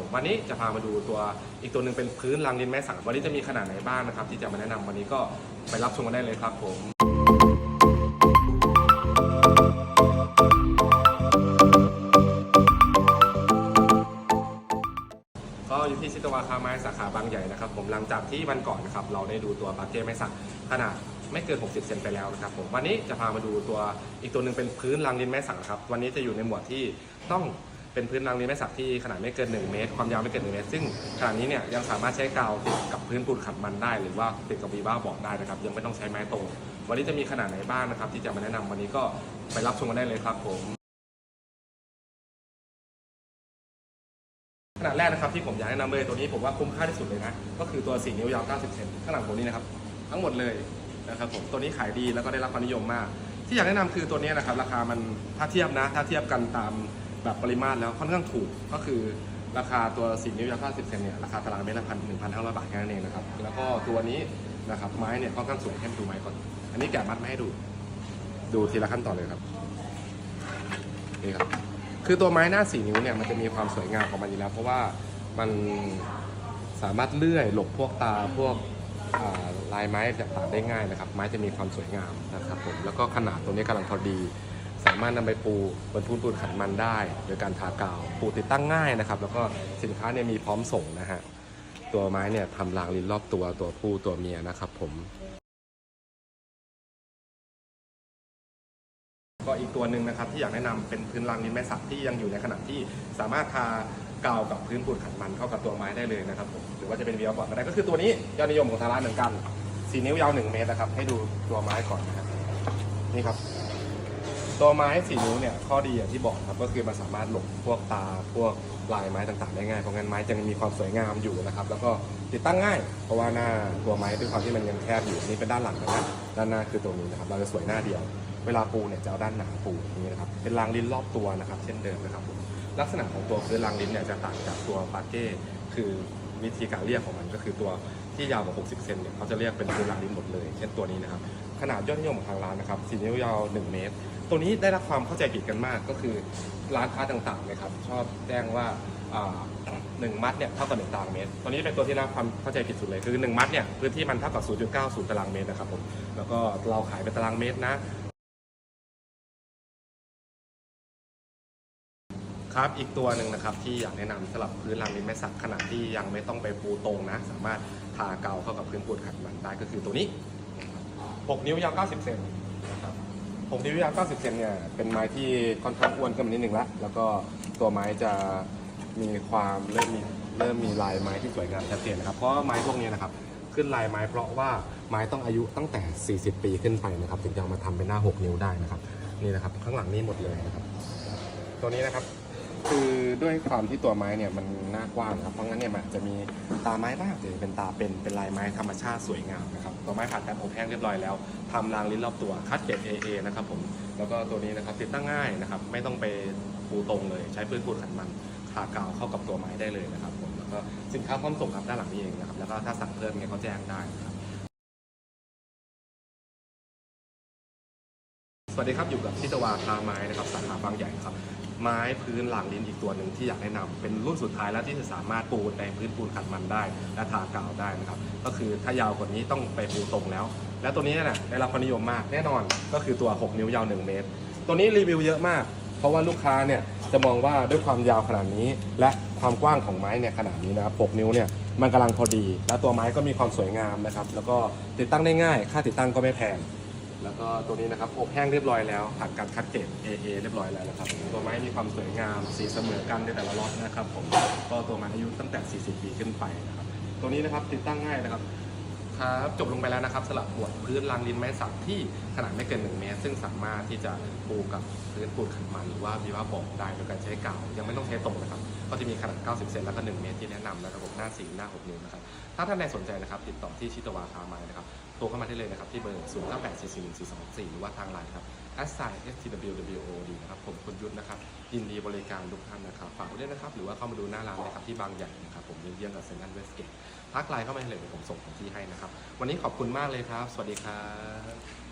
ผมวันนี้จะพามาดูตัวอีกตัวหนึ่งเป็นพื้นรางดินแม่สังวันนี้จะมีขนาดไหนบ้างนะครับ ที่จะมาแนะนำวันนี้ก็ไปรับชมกันได้เลยครับผม ก็อยู่ที่ชิตวาคาไม้สาขาบางใหญ่นะครับผมหลังจากที่วันก่อนนะครับเราได้ดูตัวปาเก้ไม้สักขนาดไม่เกิน 60 เซนไปแล้วนะครับผมวันนี้จะพามาดูตัวอีกตัวหนึ่งเป็นพื้นรางดินไม้สักครับวันนี้จะอยู่ในหมวดที่ต้อง เป็นพื้นรางดินไม้สักที่ขนาดไม่เกิน 1 เมตร ความยาวไม่เกิน 1 เมตร ซึ่งขนาดนี้เนี่ยยังสามารถใช้กาวติดกับพื้นปูนขัดมันได้ หรือว่าติดกับวีบ้าบอร์ดได้นะครับ ยังไม่ต้องใช้ไม้ตรง วันนี้จะมีขนาดไหนบ้างนะครับ ที่จะมาแนะนำวันนี้ก็ไปรับชมกันได้เลยครับผมขนาดแรกนะครับที่ผมอยากแนะนำเลยตัวนี้ผมว่าคุ้มค่าที่สุดเลยนะก็คือตัว 4 นิ้วยาว 90 เซนข้างหลังผมนี่นะครับทั้งหมดเลยนะครับผมตัวนี้ขายดีแล้วก็ได้รับความนิยมมาก ที่อยากแนะนำคือตัวนี้นะครับราคามันถ้าเทียบนะถ้าเทียบกันตาม แบบปริมาตรแล้วค่อนข้างถูกก็คือราคาตัว4นิ้วยาว90เซนเนี่ยราคาตารางเมตรละพันหนึ่งพันห้าร้อยบาทแค่นั้นเองนะครับแล้วก็ตัวนี้นะครับไม้เนี่ยค่อนข้างสวยให้ดูไม้ก่อน อันนี้แกะมัดมาให้ดู ดูทีละขั้นตอนเลยครับนี่ครับคือตัวไม้หน้าสี่นิ้วเนี่ยมันจะมีความสวยงามของมันอยู่แล้ว เพราะว่ามันสามารถเลื่อยหลบพวกตาพวกลายไม้ต่างๆได้ง่ายนะครับ ไม้จะมีความสวยงามนะครับผมแล้วก็ขนาดตัวนี้กำลังพอดีามารถนำไปปูบนพื้นปูนขัดมันได้ โดยการทากาว ปูติดตั้งง่ายนะครับ แล้วก็สินค้าเนี่ยมีพร้อมส่งนะฮะ ตัวไม้เนี่ยทำรางลินรอบตัวตัวผู้ตัวเมียนะครับผม ก็อีกตัวหนึ่งนะครับที่อยากแนะนำเป็นพื้นรางลินแม่สักที่ยังอยู่ในขนาดที่สามารถทากาวกับพื้นปูนขัดมันเข้ากับตัวไม้ได้เลยนะครับผม หรือว่าจะเป็นวีลบอร์ดก็ได้ ก็คือตัวนี้ยอดนิยมของทางร้านเหมือนกัน สีนิ้วยาว1เมตรนะครับ ให้ดูตัวไม้ก่อนนะครับ นี่ครับ ตัวไม้สีนิ้วเนี่ยข้อดีอย่างที่บอกครับก็คือมันสามารถหลบพวกตาพวกลายไม้ต่างๆ ได้ง่ายเพราะงั้นไม้จะมีความสวยงามอยู่นะครับแล้วก็ติดตั้งง่าย เพราะว่าหน้าตัวไม้ด้วยความที่มันยังแคบอยู่นี่เป็นด้านหลังนะครับด้านหน้าคือตัวนี้นะครับเราจะสวยหน้าเดียว เวลาปูเนี่ยจะเอาด้านหนาปูอย่างนี้นะครับเป็นรางลิ้นรอบตัวนะครับ เช่นเดิมนะครับผมลักษณะของตัวพื้นรางลิ้นเนี่ยจะต่างจากตัวปาเก้คือวิธีการเรียกของมันก็คือตัวที่ยาวกว่า 60 เซนเนี่ยเขาจะเรียกเป็นพื้นรางลิ้นหมดเลย เช่นตัวนี้นะครับ ขนาดยอดนิยมของทางร้านนะครับ4นิ้วยาว1เมตร ตัวนี้ได้รับความเข้าใจผิดกันมากก็คือร้านค้าต่างๆเนะครับชอบแจ้งว่าหนึ่งมัดเนี่ยเท่ากับหนึ่งตารางเมตรตัวนี้เป็นตัวที่ได้รับความเข้าใจผิดสุดเลยคือหนึ่งมัดเนี่ยพื้นที่มันเท่ากับ 0.90 ตารางเมตรนะครับผมแล้วก็เราขายเป็นตารางเมตรนะครับอีกตัวหนึ่งนะครับที่อยากแนะนำสำหรับพื้นรางลิ้นแม่สักขนาดที่ยังไม่ต้องไปปูตรงนะ สามารถทาเกาเข้ากับพื้นปูนขัดมันได้ก็คือตัวนี้ 6 นิ้วยาว 90 เซนนะครับ6นิ้วยาว 90 เซนเนี่ยเป็นไม้ที่ค่อนข้างอ้วนขึ้นมานิดนึงละแล้วก็ตัวไม้จะมีความเริ่มมีเริ่มมีลายไม้ที่สวยงามชัดเจนนะครับเพราะไม้พวกนี้นะครับขึ้นลายไม้เพราะว่าไม้ต้องอายุตั้งแต่ 40 ปีขึ้นไปนะครับถึงจะเอามาทำเป็นหน้า 6 นิ้วได้นะครับนี่นะครับข้างหลังนี่หมดเลยนะครับตัวนี้นะครับ คือด้วยความที่ตัวไม้เนี่ยมันหน้ากว้างครับเพราะงั้นเนี่ยมันจะมีตาไม้บ้างหรือเป็นตาเป็นเป็นลายไม้ธรรมชาติสวยงามนะครับตัวไม้ผ่านการอบแห้งเรียบร้อยแล้วทำรางลิ้นรอบตัวคัดเกรด AA นะครับผมแล้วก็ตัวนี้นะครับติดตั้งง่ายนะครับไม่ต้องไปปูตรงเลย ใช้ปืนปูขันมันทากาวเข้ากับตัวไม้ได้เลยนะครับผมแล้วก็สินค้าพร้อมส่งครับด้านหลังนี้เองนะครับแล้วก็ถ้าสั่งเพิ่มเนี่ยเขาแจ้งได้นะครับสวัสดีครับอยู่กับชิตวาคาไม้นะครับสาขาบางใหญ่นะครับ ไม้พื้นหลังลิ้นอีกตัวหนึ่งที่อยากแนะนำเป็นรุ่นสุดท้ายแล้วที่จะสามารถปูในพื้นปูนขัดมันได้ และทากาวได้นะครับ ก็คือถ้ายาวกว่านี้ต้องไปปูตรงแล้ว และตัวนี้นี่ยได้รับความนิยมมากแน่นอนก็คือตัว 6 นิ้วยาว 1 เมตร ตัวนี้รีวิวเยอะมาก เพราะว่าลูกค้าเนี่ยจะมองว่าด้วยความยาวขนาดนี้ และความกว้างของไม้เนี่ยขนาดนี้นะครับ 6 นิ้วเนี่ยมันกำลังพอดี และตัวไม้ก็มีความสวยงามนะครับแล้วก็ติดตั้งได้ง่าย ค่าติดตั้งก็ไม่แพง แล้วก็ตัวนี้นะครับอบแห้งเรียบร้อยแล้วผ่านการคัดเกรด AA เรียบร้อยแล้วนะครับ ตัวไม้มีความสวยงาม สีเสมอกันในแต่ละล็อตนะครับผมก็ตัวไม้อายุตั้งแต่ 40 ปีขึ้นไปนะครับ ตัวนี้นะครับติดตั้งง่ายนะครับครับจบลงไปแล้วนะครับสลับบวดพื้นรางลินไม้สักที่ขนาดไม่เกิน 1 เมตร ซึ่งสามารถที่จะปูกับพื้นปูนขันมันหรือว่าวีว่าบอกได้โดยการใช้กาวยังไม่ต้องใช้ตรงนะครับ ก็จะมีขนาด 90 เซนแล้วก็1เมตรที่แนะนำนะครับผมหน้าสีหน้า6นิ้วนะครับถ้าท่านใดสนใจนะครับติดต่อที่ชิตวาคาไม้นะครับโทรเข้ามาได้เลยนะครับที่เบอร์ 0 9 8 4 4 1 4 2 4 หรือว่าทางไลน์ครับ s i s t w w o d นะครับผมคุณยุทธนะครับยินดีบริการทุกท่านนะครับฝากไว้ด้วยนะครับหรือว่าเข้ามาดูหน้าร้านนะครับที่บางใหญ่นะครับผมเยี่ยมกับเซนต์อันเวสเกตทักไลน์เข้ามาให้เลยผมส่งของที่ให้นะครับวันนี้ขอบคุณมากเลยครับ สวัสดีครับ